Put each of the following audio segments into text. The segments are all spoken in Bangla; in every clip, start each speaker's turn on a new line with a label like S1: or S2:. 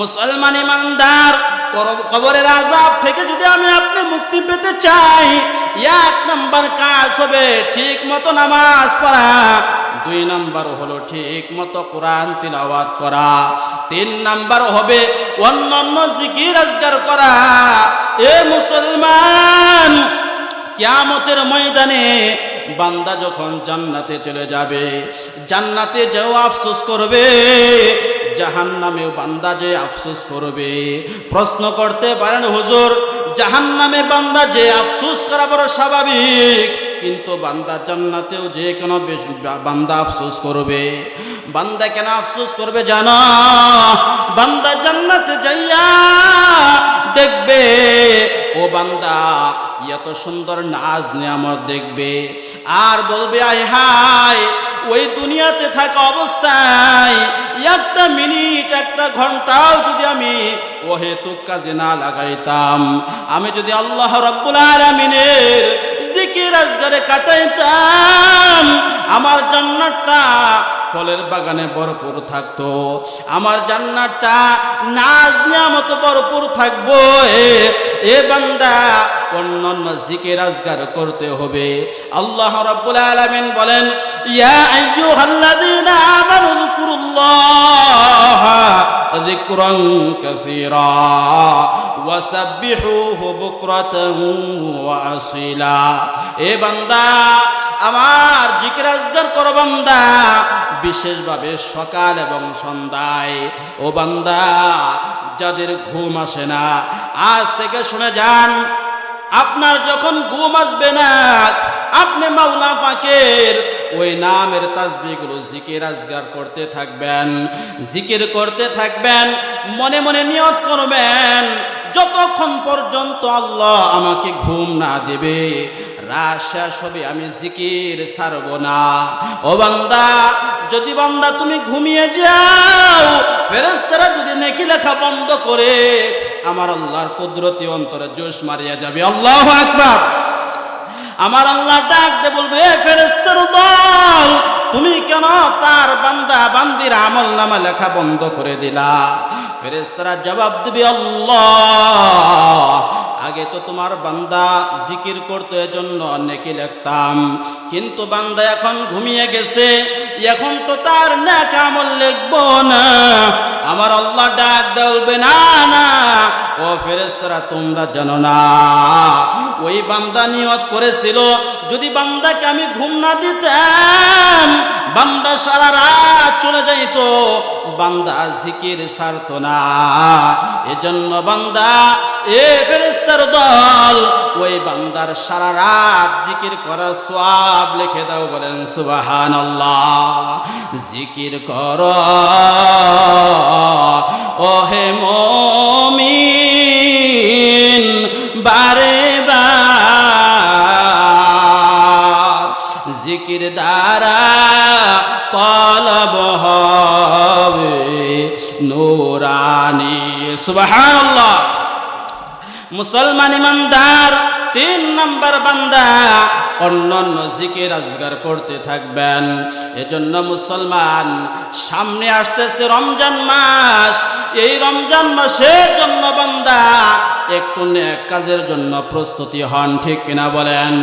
S1: মুসলমান ইমানদার কবরের আজাব থেকে যদি আমি আপনি মুক্তি পেতে চাই, এক নাম্বার কাজ হবে ঠিক মতো নামাজ পড়া, দুই নাম্বার হলো ঠিক মতো কোরআন তিলাওয়াত করা, তিন নাম্বার হবে অন্যান্য জিকির আজগার করা। এ মুসলমান, কিয়ামতের ময়দানে বান্দা যখন জান্নাতে চলে যাবে, জান্নাতে যেও আফসোস করবে জাহান নামেও বান্দা যে আফসোস করবে। প্রশ্ন করতে পারেন হুজুর জাহান নামে বান্দা যে আফসোস করা বড় স্বাভাবিক, কিন্তু বান্দা জান্নাতেও যে কোনো বান্দা আফসোস করবে। বান্দা কেন আফসোস করবে জানো? বান্দা জান্নাতে যাইয়া দেখবে ও বান্দা, এত সুন্দর নাজ নিয়ামত দেখবে। আর বলবে, আয় হায়, ওই দুনিয়াতে থাকা অবস্থায় একটা মিনিট, একটা ঘন্টাও যদি আমি ও হেতুক কাজে না লাগাইতাম, আমি যদি আল্লাহ রব্বুল আলমিনের জিকির আজগারে কাটাইতাম, আমার জান্নাতটা ফলের বাগানে ভরপুর থাকতো। আমার জান্নাতটা নাজ নিয়ামত ভরপুর থাকব। এ- বান্দা, অন্যান্য জিকির রাজগার করতে হবে। আল্লাহ রাব্বুল আলামিন বলেন, ইয়া আইয়ুহাল্লাযীনা আমানু যিকুরুল্লাহ যিকরান কাসীরা ওয়াসাব্বিহুহু বুকরাতান ওয়া আসীলা। এ বান্দা আমার জিকির আজগার করো বান্দা। বিশেষভাবে সকাল এবং সন্ধ্যায়। ও বান্দা, যাদের ঘুম আসে না, আজ থেকে শুনে যান, আপনার যখন ঘুম আসবে না, আপনি মাওলা পাকের ওই নামের তাসবিগুলো জিকির আজগার করতে থাকবেন। জিকির করতে থাকবেন, মনে মনে নিয়ত করবেন, যতক্ষণ পর্যন্ত আল্লাহ আমাকে ঘুম না দেবে রাত শেষ আমি জিকির ছাড়ব না। ও বান্দা, যদি বান্দা তুমি ঘুমিয়ে যাও ফেরেস্তারা যদি নেকি লেখা বন্ধ করে, আমার আল্লাহর কুদরতি অন্তরে জোশ মারিয়া যাবে। আল্লাহ আকবার। আমার আল্লাহ ডাক দে বলবে, "এ ফেরেস্তার দল, তুমি কেন তার বান্দা বান্দির আমল নামা লেখা বন্ধ করে দিলা? ফেরেস্তারা জবাব দিবে, আল্লাহ আগে তো তোমার বান্দা জিকির করতে জন্য নেকি লিখতাম। কিন্তু বান্দা এখন ঘুমিয়ে গেছে, এখন তো তার নেক আমল লিখব না। আমার আল্লাহ ডাক দেবে না না, ও ফেরেস্তারা তোমরা জানো না। ওই বান্দা নিয়ত করেছিল, যদি বান্দাকে আমি ঘুম না দিতাম, বান্দা সারা রাত চলে যাইতো। বান্দা জিকির ছাড়তো না। এজন্য বান্দা, এ ফেরেস্তার দল, ওই বান্দার সারা রাত জিকির করা সব লিখে দাও বলেন সুবাহান জিকির কর। ওহে মমিন, বারে বার। জিকির দ্বারা কলব হবে নুরানি সুবহানাল্লাহ। মুসলমান ইমানদার তিন নম্বর বান্দা। অন্যান্য জিকির আজগার করতে থাকবেন। এজন্য মুসলমান, সামনে আসতেছে রমজান মাস। এই রমজান মাসের জন্য বান্দা একটু কাজের জন্য প্রস্তুতি হন, ঠিক কিনা বলেন?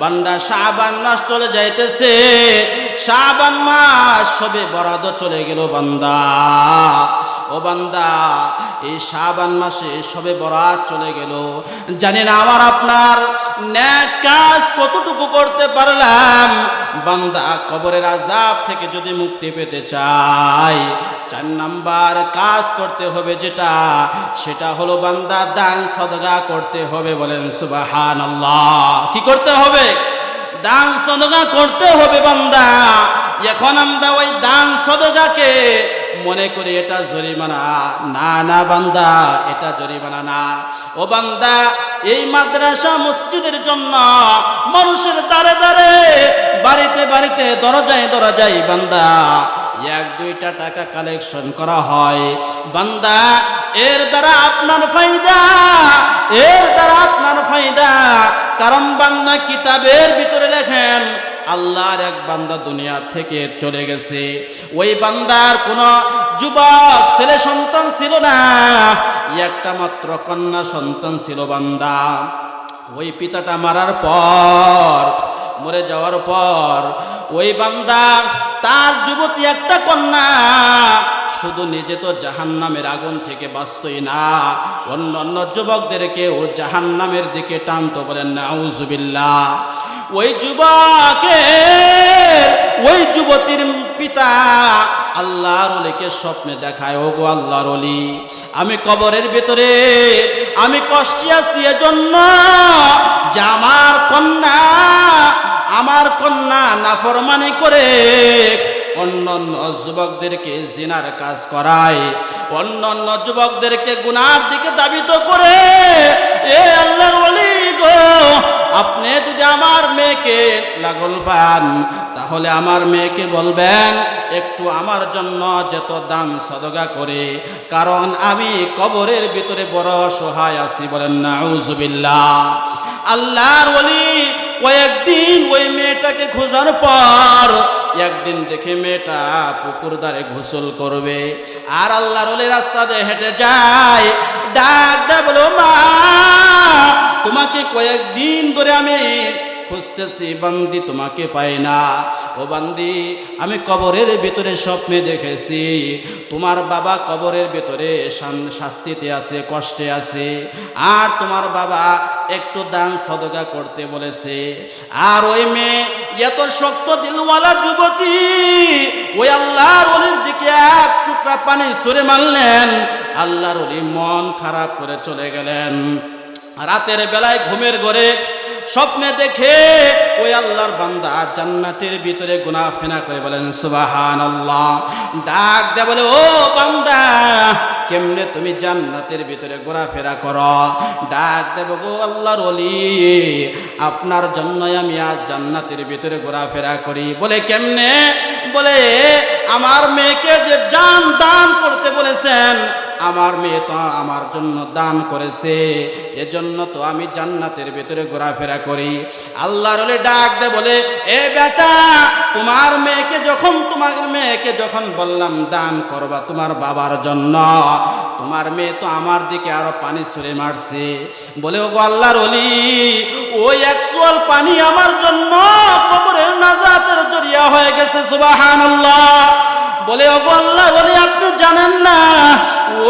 S1: বান্দা শাবান মাস চলে যাইতেছে, শাবান মাস সবে বরাদ চলে গেল বান্দা। ও বান্দা, এই শাবান মাসে সবে বরাত চলে গেল। জানি না আমার আপনার ন্যাক কাজ কতটুকু করতে পারলাম। বান্দা কবরের আজাব থেকে যদি মুক্তি পেতে চাই চার নাম্বার কাজ করতে হবে যেটা, সেটা হলো বান্দা দান সদগা করতে হবে বলেন সুবাহান আল্লাহ কি করতে হবে? দান সদগা করতে হবে বান্দা। এখন আমরা ওই দান সদগাকে মনে করি এটা জরিমানা। না না বান্দা, এটা জরিমানা না। ও বান্দা, এই মাদ্রাসা মসজিদের জন্য মানুষের দ্বারে দ্বারে, বাড়িতে বাড়িতে দরজায় দরজায় বান্দা, এক, দুইটা টাকা কালেকশন করা হয়। বান্দা, এর দ্বারা আপনার ফায়দা, এর দ্বারা আপনার ফায়দা। কারণ বান্দা কিতাবের ভিতরে লেখেন আল্লাহর এক বান্দা দুনিয়া থেকে চলে গেছে। ওই বান্দার কোনো যুবক, ছেলে সন্তান ছিল না। একটা মাত্র কন্যা সন্তান ছিল বান্দা। ওই পিতাটা মারার পর, মরে যাওয়ার পর, ওই বান্দা, তার যুবতী একটা কন্যা। শুধু নিজে তো জাহান নামের আগুন থেকে বাঁচতই না অন্য অন্য যুবকদেরকে ও জাহান নামের দিকে টানতো বলেন নাউজুবিল্লা ওই যুবকে ওই যুবতীর পিতা আল্লাহর অলিকে স্বপ্নে দেখায় ও গো আল্লাহর অলি, আমি কবরের ভিতরে, আমি কষ্টে আছি এজন্য যে আমার কন্যা আমার কন্যা নাফরমানি করে অন্য অন্য যুবকদেরকে জিনার কাজ করায়, অন্য অন্য যুবকদেরকে গুনার দিকে দাবিত করে, এ আল্লাহর ওলি গো, আপনি যদি আমার মেয়েকে লাগল পান, তাহলে আমার মেয়েকে বলবেন, একটু আমার জন্য যত দান সদগা করে, কারণ আমি কবরের ভিতরে বড় অসহায় আছি বলেন না আল্লাহর ওলি কয়েকদিন ওই মেয়েটাকে খোঁজার পর একদিন দেখে মেয়েটা পুকুর দ্বারে গোসল করবে। আর আল্লাহর ওলি রাস্তা দিয়ে হেঁটে যায়। ডাক দেবল মা, তোমাকে কয়েকদিন ধরে আমি খুঁজতেছি, বান্দি তোমাকে পাই না। ও বান্দি, আমি কবরের ভিতরে স্বপ্নে দেখেছি। তোমার বাবা কবরের ভিতরে শাস্তিতে আছে, কষ্টে আছে। আর তোমার বাবা একটু দান সদগা করতে বলেছে। আর ওই মেয়ে, এত শক্ত দিলওয়ালা যুবতী, ওই আল্লাহর অলির দিকে এক টুকরা পানি সরে মারলেন। আল্লাহর অলি মন খারাপ করে চলে গেলেন। রাতের বেলায় ঘুমের ঘরে স্বপ্নে দেখে ওই আল্লাহর বান্দা জান্নাতের ভিতরে গুনা ফেনা করে বলেন সুবাহান আল্লাহ ডাক দে বলে, ও বান্দা, কেমনে তুমি জান্নাতের ভিতরে ঘোরাফেরা করো? ডাক দেব গো আল্লাহর অলি আপনার জন্যই আমি আজ জান্নাতের ভিতরে ঘোরাফেরা করি। বলে, কেমনে? বলে, আমার মেয়েকে যে জান দান করতে বলেছেন আমার মেয়ে তো আমার জন্য দান করেছে। এজন্য তো আমি জান্নাতের ভেতরে ঘোরাফেরা করি। আল্লাহর ডাক দে বলে, এ বেটা, তোমার মেয়েকে যখন, তোমার মেয়েকে যখন বললাম দান করবা তোমার বাবার জন্য, তোমার মেয়ে তো আমার দিকে আরও পানি ছুঁড়ে মারছে। বলে ও আল্লাহর অলি ওই একচুয়াল পানি আমার জন্য কবরের নাজাতের জরিয়া হয়ে গেছে, সুবহানাল্লাহ। বলে ও আল্লাহ বলে আপনি জানেন না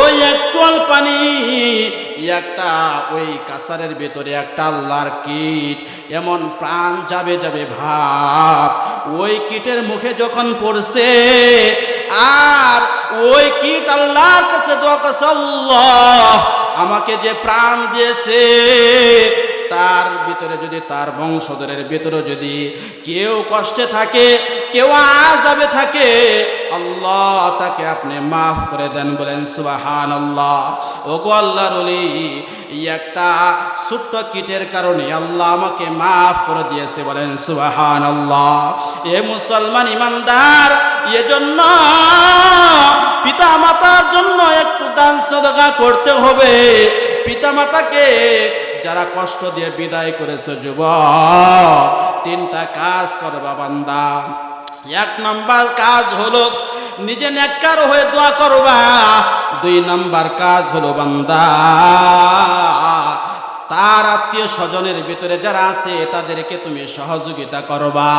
S1: ওই একচুয়াল পানি, একটা ওই কাসারের ভেতরে একটা আল্লাহর কীট, এমন প্রাণ যাবে যাবে ভাব। ওই কীটের মুখে যখন পড়ছে, আর ওই কীট আল্লাহর কাছে দোয়া করছে, আল্লাহ আমাকে যে প্রাণ দিয়েছে তার ভিতরে যদি তার বংশধরের ভিতরে যদি কেউ কষ্টে থাকে, কেউ আজাবে থাকে, আল্লাহ তাকে আপনি মাফ করে দেন বলেন সুবাহান আল্লাহ ও গো আল্লাহর অলি এই একটা ছোট্ট কীটের কারণে আল্লাহ আমাকে মাফ করে দিয়েছে বলেন সুবাহান আল্লাহ এ মুসলমান ইমানদার, এজন্য পিতা মাতার জন্য একটু দান সদকা করতে হবে। পিতা মাতাকে যারা কষ্ট দিয়ে বিদায় করেছে যুব তিনটা কাজ করবা বান্দা। এক নাম্বার কাজ হলো নিজে নেককার হয়ে দোয়া করবা। দুই নাম্বার কাজ হলো বান্দা, তার আত্মীয় স্বজনের ভিতরে যারা আছে, তাদেরকে তুমি সহযোগিতা করবা।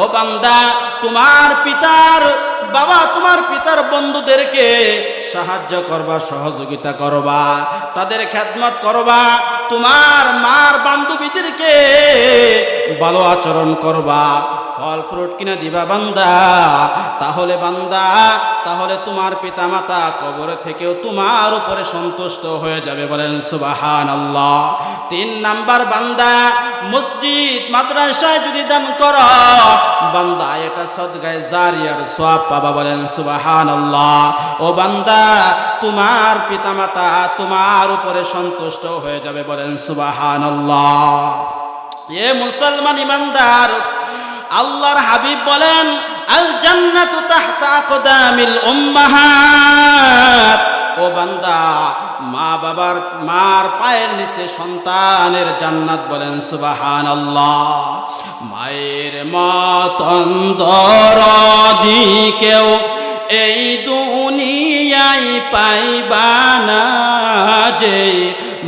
S1: ও বান্দা, তোমার পিতার বাবা, তোমার পিতার বন্ধুদেরকে সাহায্য করবা, সহযোগিতা করবা, তাদের খেদমত করবা। তোমার মার বান্ধবীদেরকে ভালো আচরণ করবা। ফল ফ্রুট কিনে দিবা বান্দা। তাহলে বান্দা, তাহলে তোমার পিতা মাতা কবর থেকেও তোমার উপরে সন্তুষ্ট হয়ে যাবে বলেন সুবাহান আল্লাহ তিন নাম্বার বান্দা, মসজিদ, মাদ্রাসায় যদি দান কর, বান্দা, এটা সদগায় জারিয়ার সব পাবা বলেন সুবাহান আল্লাহ ও বান্দা, তোমার পিতা মাতা তোমার উপরে সন্তুষ্ট হয়ে যাবে বলেন সুবাহান আল্লাহ এ মুসলমান ইমানদার আল্লাহর হাবিব বলেন আল জান্নাতু তাহতা আকদামিল উম্মাহাত। ও বান্দা, মা বাবার, মার পায়ের নিচে সন্তানের জান্নাত বলেন সুবাহান আল্লাহ মায়ের মতন দরদি কেউ এই দুনিয়ায় পাইবা না যে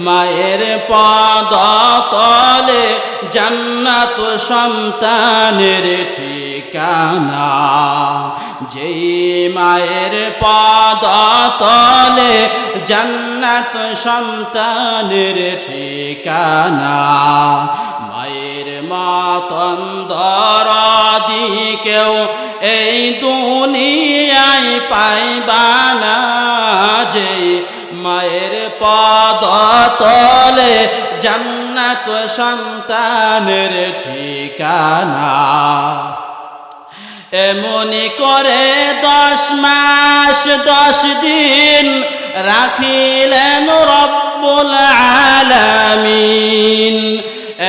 S1: মায়ের পদ তলে জান্নাত সন্তানের ঠিকানা। যেই মায়ের পদ তলে জান্নাত সন্তানের ঠিকানা, মায়ের মতন কেউ এই দুনিয়ায় পাইবা না। যে মায়ের পদ তলে জান্নাত সন্তানের ঠিকানা। এমনি করে দশ মাস, দশ দিন রাখিলেন রব্বুল আলামিন।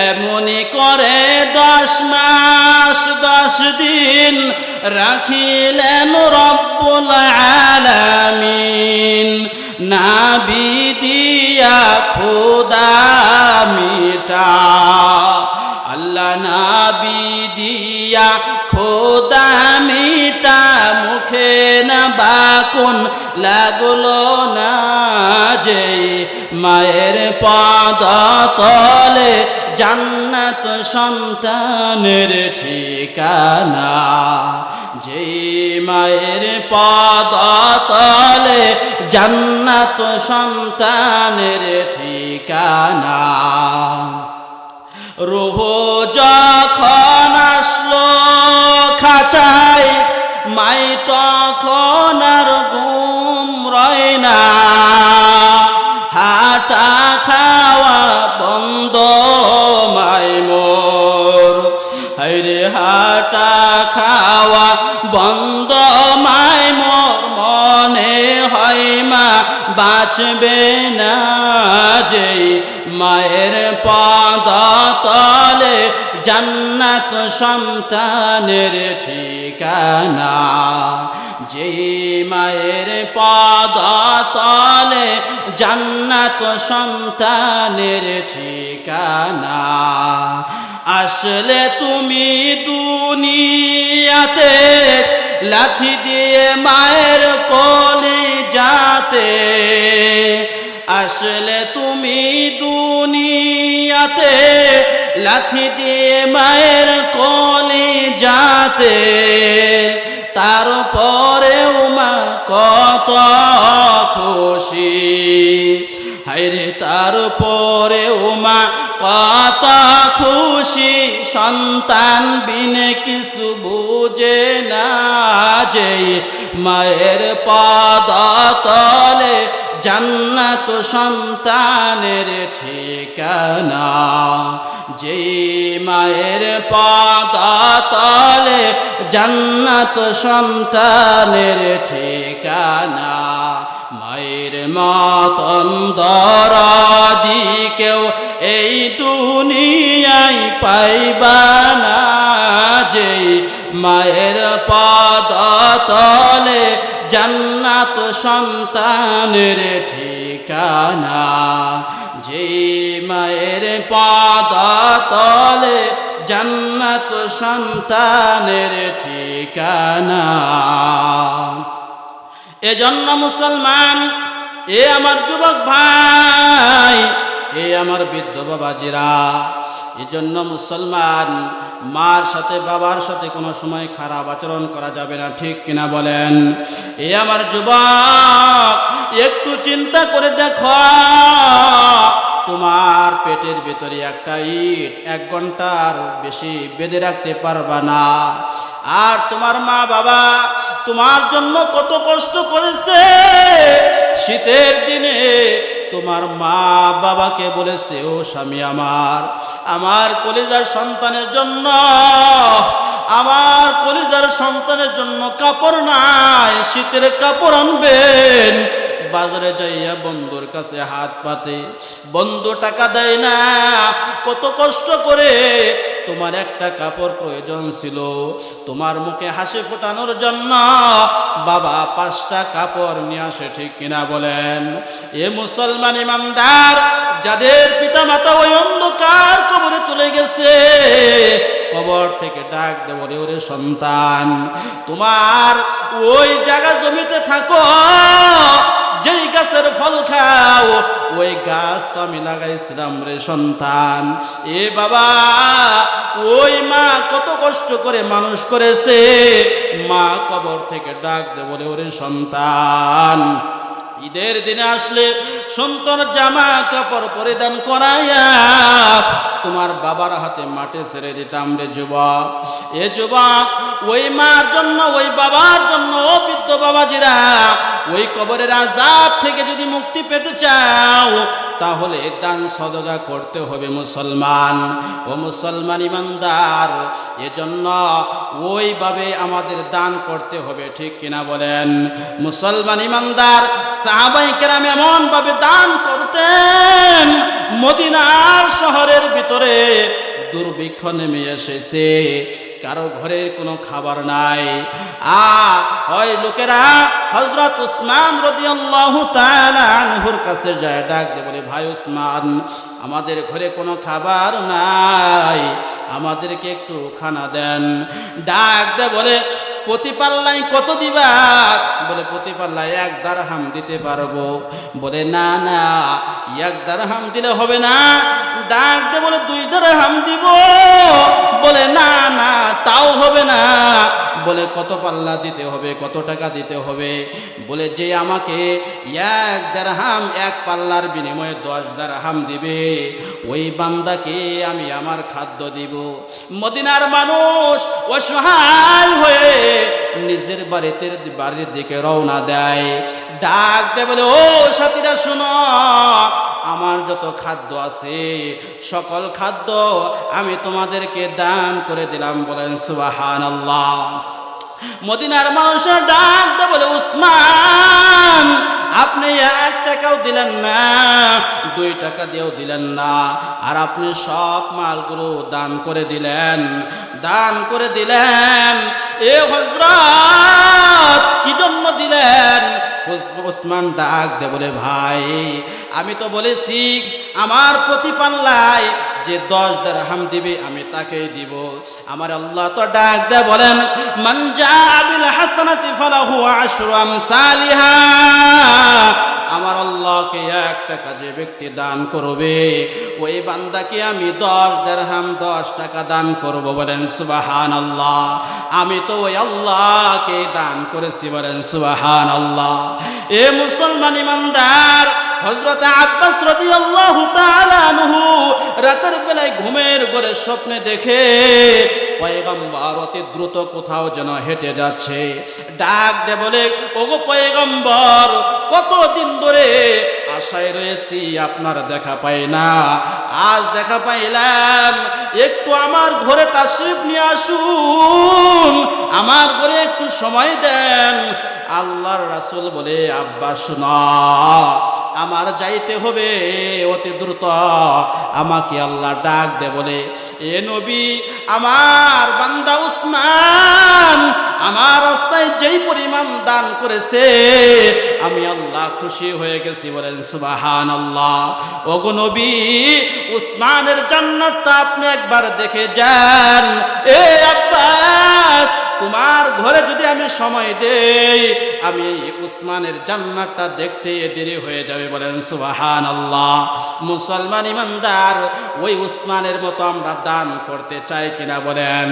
S1: এমনি করে দশ মাস, দশ দিন রাখিলেন রব্বুল আলামিন। নাবি খোদা মিটা, আল্লাহ নাবি দিয়া খোদা মিটা, মুখে না বাকুন লাগল না যে মায়ের পদ তলে জান্নাত সন্তানের ঠিকানা। যে মায়ের পদতলে জান্নাত সন্তানের ঠিকানা। রোহ বাঁচবে না যে মায়ের পদ তলে জান্নাত সন্তানের ঠিকানা। যে মায়ের পদ তলে জান্নাত সন্তানের ঠিকানা। আসলে তুমি দুনিয়াতে লাথি দিয়ে মায়ের কলি যাতে আসলে তুমি দুনিয়াতে লাথি দিয়ে মায়ের কলি যাতে, তারপরেও মা কত খুশি। হাইরে তারপরেও মা কত খুশি। সন্তান বিনে কিছু বুঝে না যে মায়ের পদ জান্নাত সন্তানের ঠিকানা। যে মায়ের পদ তলে জান্নাত সন্তানের ঠিকানা। মায়ের মতন দরদি কেউ এই দুনিয়ায় পাইবা না। যে মায়ের পদ তলে জান্নাত সন্তানের ঠিকানা। যে মায়ের পদ তলে জান্নাত সন্তানের ঠিকানা। এজন্য মুসলমান, এ আমার যুবক ভাই এ আমার বৃদ্ধ বাবাজিরা, এজন্য মুসলমান মার সাথে বাবার সাথে কোনো সময় খারাপ আচরণ করা যাবে না, ঠিক কিনা বলেন? এ আমার যুবক, একটু চিন্তা করে দেখো। তোমার পেটের ভেতরে একটা ইট এক ঘণ্টার বেশি বেঁধে রাখতে পারবা না। আর তোমার মা বাবা তোমার জন্য কত কষ্ট করেছে। শীতের দিনে তোমার মা বাবাকে বলেছে, ও স্বামী আমার আমার কলিজার সন্তানের জন্য, আমার কলিজার সন্তানের জন্য কাপড় নাই, শীতের কাপড় আনবেন বাজারে যাইয়া বন্ধুর কাছে হাত পাতে, বন্ধু, টাকা দেয় না, কত কষ্ট করে তোমার একটা কাপড় প্রয়োজন ছিল। তোমার মুখে হাসি ফোটানোর জন্য বাবা পাঁচটা কাপড় নিয়ে আসে, ঠিক কিনা বলেন? এ মুসলমান ইমানদার, যাদের পিতা মাতা ওই অন্ধকার কবরে চলে গেছে, কবর থেকে ডাক দেব বলে, ওরে সন্তান, তোমার ওই জায়গা জমিতে থাকো যেই গাছের ফল খাও, ওই গাছ তো আমি লাগাইছিলাম রে সন্তান। এ বাবা, ওই মা কত কষ্ট করে মানুষ করেছে। মা কবর থেকে ডাক দে বলে, ওরে সন্তান, ঈদের দিনে আসলে সন্তান জামা কাপড় পরিধান করাইয়া তোমার বাবার হাতে মাঠে ছেড়ে দিতাম রে যুবক। এ যুবক, ওই মার জন্য, ওই বাবার জন্য বৃদ্ধ বাবাজিরা ওই কবরের আজাব থেকে যদি মুক্তি পেতে চাও, তাহলে দান সদগা করতে হবে মুসলমান। ও মুসলমান ইমানদার, এজন্য ওইভাবে আমাদের দান করতে হবে, ঠিক কিনা বলেন? মুসলমান ইমানদার সাহাবাই কেরাম এমনভাবে দান করতেন, মদিনার শহরের ভিতরে দুর্ভিক্ষ নেমে এসেছে। কারও ঘরের কোনো খাবার নাই। আ হয় লোকেরা হজরত উসমান রদিয়াল্লাহু তাআলা কাছে যায়, ডাক দে বলে, ভাই উসমান, আমাদের ঘরে কোনো খাবার নাই। আমাদেরকে একটু খানা দেন। ডাক দে বলে প্রতি পাল্লাই কত দিবা? বলে প্রতি পাল্লায় এক দারহাম দিতে পারব। বলে, না না, এক দারহাম দিলে হবে না। ডাক দে বলে, দুই দারহাম দিব। বলে, না না, তাও হবে না। বলে, কত পাল্লা দিতে হবে, কত টাকা দিতে হবে? বলে, যে আমাকে এক দারহাম, এক পাল্লার বিনিময়ে দশ দারহাম দিবে, ওই বান্দাকে আমি আমার খাদ্য দিব। মদিনার মানুষ অসহায় হয়ে নিজের বাড়িতে বাড়ির দিকে রওনা দেয়, ডাক দেয় বলে, ও সাথীরা, শুনো, আমার যত খাদ্য আছে, সকল খাদ্য আমি তোমাদেরকে দান করে দিলাম। বলেন সুবাহান আল্লাহ মদিনার মানুষের ডাক দেয় বলে, উসমান, আপনি এক টাকাও দিলেন না, দুই টাকা দিয়েও দিলেন না, আর আপনি সব মালগুলো দান করে দিলেন। দান করে দিলেন। এ হজরত কি জন্য দিলেন? ওসমান ডাক দে বলে, ভাই, আমি তো বলেছি, আমার প্রতি পাল্লায় যে দশ হাম দিবে, আমি তাকেই দিব। আমার আল্লাহ তো ডাক দে বলেন মঞ্জা আবিল হাসানাতি ফালাহু আশরু আমসালিহা। আমার আল্লাহকে একটা কাজে ব্যক্তি দান করবে, ওই বান্দাকে আমি দশ দেড়হাম দশ টাকা দান করব, বলেন সুবাহান আল্লাহ আমি তো ওই আল্লাহকে দান করেছি, বলেন সুবাহান আল্লাহ এ মুসলমান ইমানদার হজরত আব্বাস রাদিয়াল্লাহু তাআলা আনহু রাতের বেলায় ঘুমের ঘরে স্বপ্নে দেখে পয়গম্বর অতি দ্রুত কোথাও যেন হেঁটে যাচ্ছে। ডাক দে বলে, ওগো পয়গম্বর, কতদিন ধরে আশায় রয়েছি আপনার দেখা পাই না। আজ দেখা পাইলাম, একটু আমার ঘরে তাশরিফ নিয়ে আসুন, আমার ঘরে একটু সময় দেন। আল্লাহর রাসূল বলে আব্বা শোনা আমার যাইতে হবে, অতি দ্রুত। আমাকে আল্লাহ ডাক দে বলে, এ নবী, আমার বান্দা উসমান, আমার রাস্তায় যেই পরিমাণ দান করেছে, আমি আল্লাহ খুশি হয়ে গেছি। বলেন সুবাহান আল্লাহ ওগো নবী, উসমানের জান্নাতটা আপনি একবার দেখে যান। এ আব্বাস তোমার ঘরে যদি আমি সময় দেই, আমি উসমানের জান্নাতটা দেখতে দেরি হয়ে যাবে বলেন সুবাহান আল্লাহ মুসলমান ইমানদার, ওই উসমানের মতো আমরা দান করতে চাই কিনা বলেন।